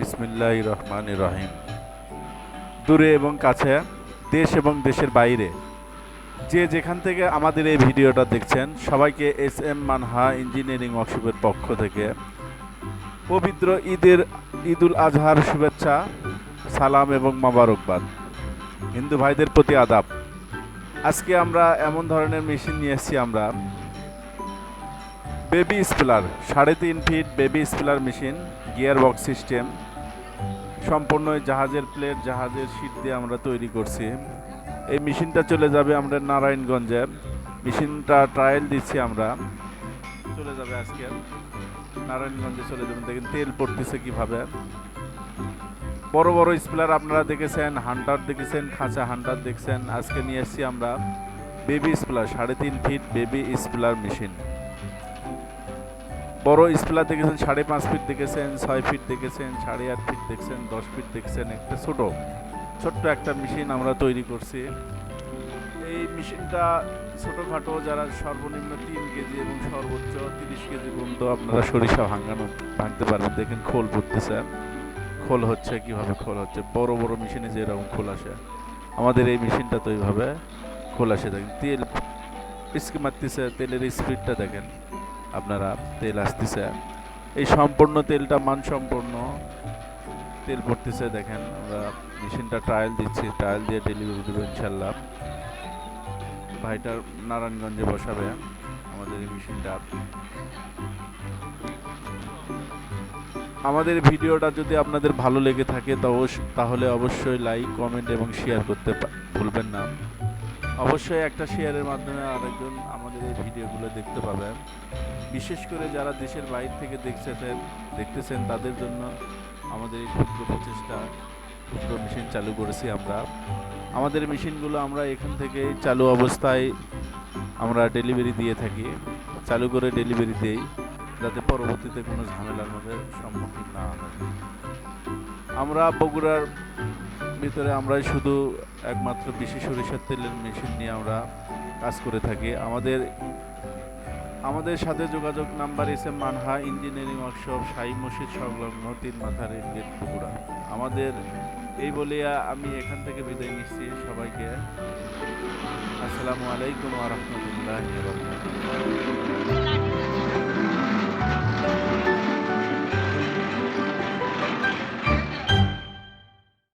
বিসমিল্লাহ রহমান রহিম। দূরে এবং কাছে, দেশ এবং দেশের বাইরে। যে যেখান থেকে আমাদের এই ভিডিওটা দেখছেন, সবাইকে এস এম মানহা ইঞ্জিনিয়ারিং ওয়ার্কশপের পক্ষ থেকে পবিত্র ঈদের ঈদুল আজহার শুভেচ্ছা, সালাম এবং মাবারকবাদ। হিন্দু ভাইদের প্রতি আদাব। আজকে আমরা এমন ধরনের মেশিন নিয়ে এসেছি আমরা। বেবি স্পিলার, সাড়ে তিন feet baby spiller machine gear box system সম্পূর্ণ জাহাজের প্লেট জাহাজের শীট দিয়ে আমরা তৈরি করছি। এই মেশিনটা চলে যাবে আমরা নারায়ণগঞ্জে। মেশিনটা ট্রায়াল দিচ্ছি আমরা। চলে যাবে আজকে। নারায়ণগঞ্জে চলে যাবেন দেখেন তেল পড়তেছে কীভাবে। বড় বড় স্পিলার আপনারা দেখেছেন হান্টার দেখেছেন, খাঁচা হান্টার দেখছেন। আজকে নিয়ে এসেছি আমরা বেবি স্পিলার সাড়ে তিন ফিট বেবি স্প্লার মেশিন বড় স্পিলার দেখেছেন, সাড়ে পাঁচ ফিট দেখেছেন, ছয় ফিট দেখেছেন, সাড়ে আট ফিট দেখছেন, দশ ফিট দেখছেন, একটা ছোট, ছোট্ট একটা মেশিন আমরা তৈরি করছি। এই মেশিনটা ছোটোখাটো, যারা সর্বনিম্ন তিন কেজি এবং সর্বোচ্চ তিরিশ কেজি পর্যন্ত আপনারা সরিষা ভাঙানো, ভাঙতে পারবেন। দেখেন খোল পড়তেছে খোল হচ্ছে, কীভাবে খোল হচ্ছে? বড় বড় মেশিনে যেরকম খোল আসে। আমাদের এই মেশিনটা তো এইভাবে খোল আসে। দেখেন, তেল পিসকে মারতেছে তেলের স্পিডটা দেখেন। আপনারা তেল আসতেছে। এই সম্পূর্ণ তেলটা মানসম্পন্ন তেল পড়তেছে, দেখেন, আমরা মেশিনটা ট্রায়াল দিচ্ছি। ট্রায়াল দিয়ে ডেলিভারি দেবো ইনশাল্লাহ। ভাইটার নারায়ণগঞ্জে বসাবে আমাদের এই মেশিনটা। আমাদের ভিডিওটা যদি আপনাদের ভালো লেগে থাকে তাহলে অবশ্যই লাইক কমেন্ট এবং শেয়ার করতে ভুলবেন না। অবশ্যই একটা শেয়ারের মাধ্যমে আরেকজন আমাদের এই ভিডিওগুলো দেখতে পাবেন। বিশেষ করে যারা দেশের বাইরে থেকে দেখছেন, দেখতেছেন, তাদের জন্য আমাদের এই ক্ষুদ্র প্রচেষ্টা, ক্ষুদ্র মেশিন চালু করেছি আমরা। আমাদের মেশিনগুলো আমরা এখান থেকে চালু অবস্থায় আমরা ডেলিভারি দিয়ে থাকি। চালু করে ডেলিভারি দেই, যাতে পরবর্তীতে কোনো ঝামেলার মধ্যে সম্মুখীন না হয় আমরা বগুড়ার ভিতরে আমরাই শুধু একমাত্র বেশি সরিষার তেলের মেশিন নিয়ে আমরা কাজ করে থাকি। আমাদের আমাদের সাথে যোগাযোগ নাম্বার এসে মানহা ইঞ্জিনিয়ারিং ওয়ার্কশপ সাই মসজিদ সংলগ্ন তিন মাথা রেল গেট বগুড়া। আমাদের এই বলিয়া আমি এখান থেকে বিদায় নিচ্ছি সবাইকে। আসসালামু আলাইকুম ওয়া রাহমাতুল্লাহি